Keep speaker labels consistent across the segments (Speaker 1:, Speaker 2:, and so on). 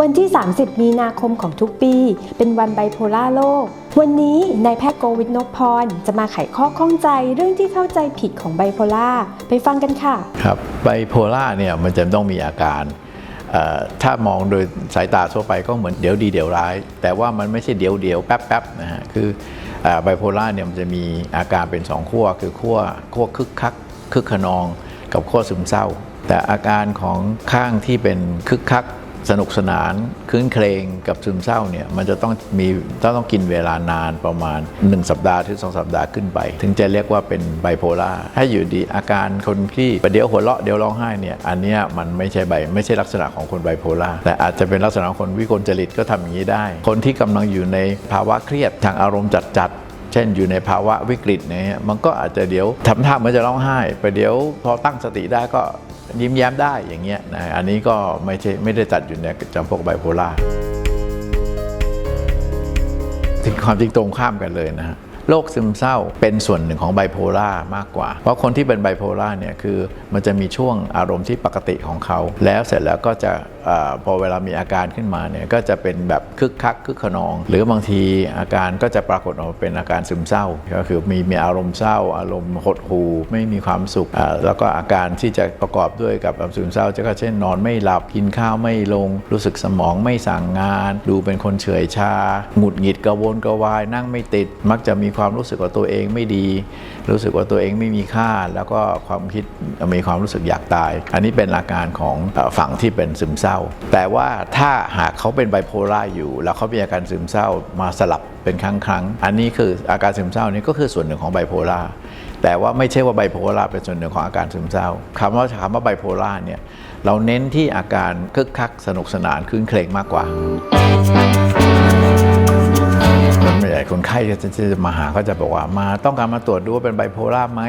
Speaker 1: วันที่ 30 มีนาคมของทุกปี เป็นวันไบโพล่าโลก วันนี้นายแพทย์โกวิทนพพร จะมาไขข้อข้องใจเรื่องที่เข้าใจผิดของไบโพล่าไปฟังกันค่ะ
Speaker 2: ครับไบโพล่าเนี่ยมันจะต้องมีอาการ ถ้ามองโดยสายตาทั่วไปก็เหมือนเดี๋ยวดีเดี๋ยวร้าย แต่ว่ามันไม่ใช่เดี๋ยวเดียวแป๊บแป๊บนะฮะ คือไบโพล่าเนี่ยมันจะมีอาการเป็นสองขั้วคือขั้วขั้วคึกคักคึกขนอง กับขั้วซึมเศร้า แต่อาการของข้างที่เป็นคึกคัก สนุกสนานคืนเครงกับซึมเศร้าเนี่ยมันจะต้องมีต้องต้องกินเวลานานประมาณ 1 สัปดาห์ถึง 2 สัปดาห์ขึ้นไป ถึงจะเรียกว่าเป็นไบโพล่าถ้อยู่ดีอาการคนที่ประเดี๋ยวหัวเราะเดี๋ยวร้องไห้เนี่ยอันเนี้ยมันไม่ใช่ไบไม่ใช่ลักษณะของคนไบโพล่าแต่อาจจะเป็นลักษณะของคนวิกลจริตก็ทำอย่างนี้ได้ คนที่กำลังอยู่ในภาวะเครียดทางอารมณ์จัดๆเช่นอยู่ในภาวะวิกฤตเนี่ยมันก็อาจจะเดี๋ยวทำท่าเหมือนจะร้องไห้ ไปเดี๋ยวพอตั้งสติได้ก็ ยิ้มแย้มได้อย่างเงี้ยนะอันนี้ก็ไม่ใช่ไม่ได้จัดอยู่ในจำพวกไบโพล่าถึงความจริงตรงข้ามกันเลยนะฮะ โรคซึมเศร้าเป็นส่วนหนึ่งของไบโพล่ามากกว่า เพราะคนที่เป็นไบโพล่าเนี่ยคือมันจะมีช่วงอารมณ์ที่ปกติของเขา แล้วเสร็จแล้วก็จะอพอเวลามีอาการขึ้นมาเนี่ยก็จะเป็นแบบคึกคักคึกขนอง หรือบางทีอาการก็จะปรากฏออกมาเป็นอาการซึมเศร้า ก็คือมีมีอารมณ์เศร้า อารมณ์หดหู่ไม่มีความสุข แล้วก็อาการที่จะประกอบด้วยกับซึมเศร้าจะก็เช่นนอนไม่หลับกินข้าวไม่ลง รู้สึกสมองไม่สั่งงาน ดูเป็นคนเฉอยชาหงุดหงิดกระวนกระวายนั่งไม่ติดมักจะมีความรู้สึกว่าตัวเองไม่ดี รู้สึกว่าตัวเองไม่มีค่า แล้วก็ความคิดมีความรู้สึกอยากตาย อันนี้เป็นอาการของฝั่งที่เป็นซึมเศร้า แต่ว่าถ้าหากเขาเป็นไบโพล่าอยู่ แล้วเขามีอาการซึมเศร้ามาสลับเป็นครั้งครั้งอันนี้คืออาการซึมเศร้านี่ก็คือส่วนหนึ่งของไบโพล่าแต่ว่าไม่ใช่ว่าไบโพล่าเป็นส่วนหนึ่งของอาการซึมเศร้าคำว่าคำว่าไบโพล่าเนี่ยเราเน้นที่อาการคึกคักสนุกสนานคืนเครงมากกว่า คนไข้จะจะมาหาเขาจะบอกว่ามาต้องการมาตรวจดูว่าเป็นไบโพล่าไหม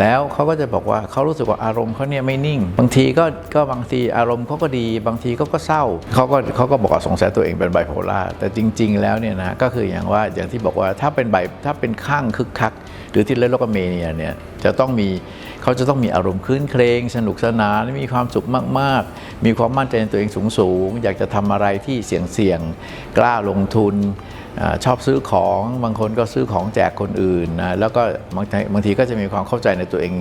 Speaker 2: แล้วเขาก็จะบอกว่าเขารู้สึกว่าอารมณ์เขาเนี่ยไม่นิ่ง บางทีก็ก็บางทีอารมณ์เขาก็ดี บางทีเขาก็เศร้าเขาก็เขาก็บอกว่าสงสัยตัวเองเป็นไบโพล่าแต่จริง ๆ แล้วเนี่ยนะก็คืออย่างว่าอย่างที่บอกว่าถ้าเป็นไบถ้าเป็นข้างคึกคัก หรือที่เรียกว่าเมเนียเนี่ยจะต้องมีเขาจะต้องมีอารมณ์คลื้นเครงสนุกสนานมีความสุขมาก ๆ มีความมั่นใจในตัวเองสูงๆอยากจะทำอะไรที่เสี่ยงๆกล้าลงทุน ชอบซื้อของบางคนก็ซื้อของแจกคนอื่นนะแล้วก็บางทีบางทีก็จะมีความเข้าใจในตัวเอง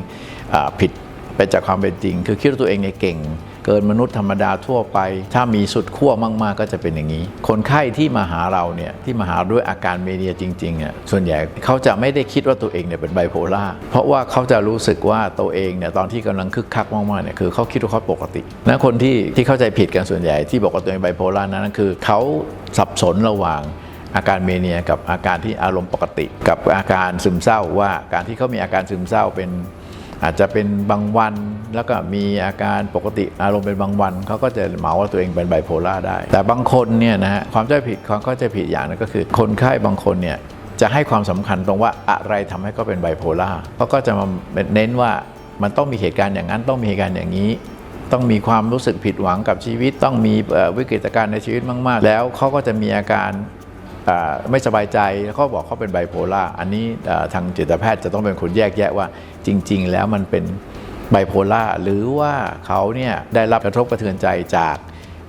Speaker 2: อผิดไปจากความเป็นจริง คือคิดว่าตัวเองเนี่ยเก่ง เกินมนุษย์ธรรมดาทั่วไป ถ้ามีสุดขั้วมากๆ ก็จะเป็นอย่างนี้ คนไข้ที่มาหาเราเนี่ยที่มาหาด้วยอาการเมเนียจริงๆอะส่วนใหญ่เขาจะไม่ได้คิดว่าตัวเองเนี่ยเป็นไบโพล่าเพราะว่าเขาจะรู้สึกว่าตัวเองเนี่ยตอนที่กำลังคึกคักมากๆเนี่ยคือเขาคิดว่าเขาปกติและคนที่ที่เข้าใจผิดกันส่วนใหญ่ที่บอกว่าตัวเองไบโพล่านั้นคือเขาสับสนระหว่าง อาการเมเนียกับอาการที่อารมณ์ปกติ กับอาการซึมเศร้าว่าการที่เขามีอาการซึมเศร้าเป็นอาจจะเป็นบางวันแล้วก็มีอาการปกติอารมณ์เป็นบางวันเขาก็จะเหมาว่าตัวเองเป็นไบโพล่าได้ แต่บางคนเนี่ยนะฮะความเข้าใจผิดความเข้าใจผิดอย่างนึงก็คือ คนไข้บางคนเนี่ยจะให้ความสำคัญตรงว่าอะไรทำให้เขาเป็นไบโพล่าเขาก็จะมาเน้นว่ามันต้องมีเหตุการณ์อย่างนั้นต้องมีเหตุการณ์อย่างนี้ ต้องมีความรู้สึกผิดหวังกับชีวิต ต้องมีวิกฤตการณ์ในชีวิตมาก ๆ แล้วเขาก็จะมีอาการ ไม่สบายใจแล้วเขาบอกเขาเป็นไบโพล่าอันนี้ทางจิตแพทย์จะต้องเป็นคนแยกแยะว่าจริง ๆ แล้วมันเป็นไบโพล่าหรือว่าเขาเนี่ยได้รับกระทบกระเทือนใจจาก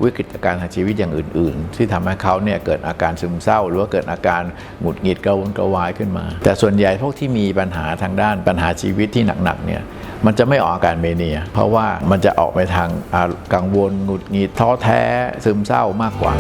Speaker 2: วิกฤตการณ์ทางชีวิตอย่างอื่น ๆ ที่ทำให้เขาเนี่ยเกิดอาการซึมเศร้า หรือว่าเกิดอาการหงุดหงิดกระวนกระวายขึ้นมา แต่ส่วนใหญ่พวกที่มีปัญหาทางด้านปัญหาชีวิตที่หนัก ๆ เนี่ยมันจะไม่ออกอาการเมเนีย เพราะว่ามันจะออกไปทางกังวลหงุดหงิดท้อแท้ซึมเศร้ามากกว่า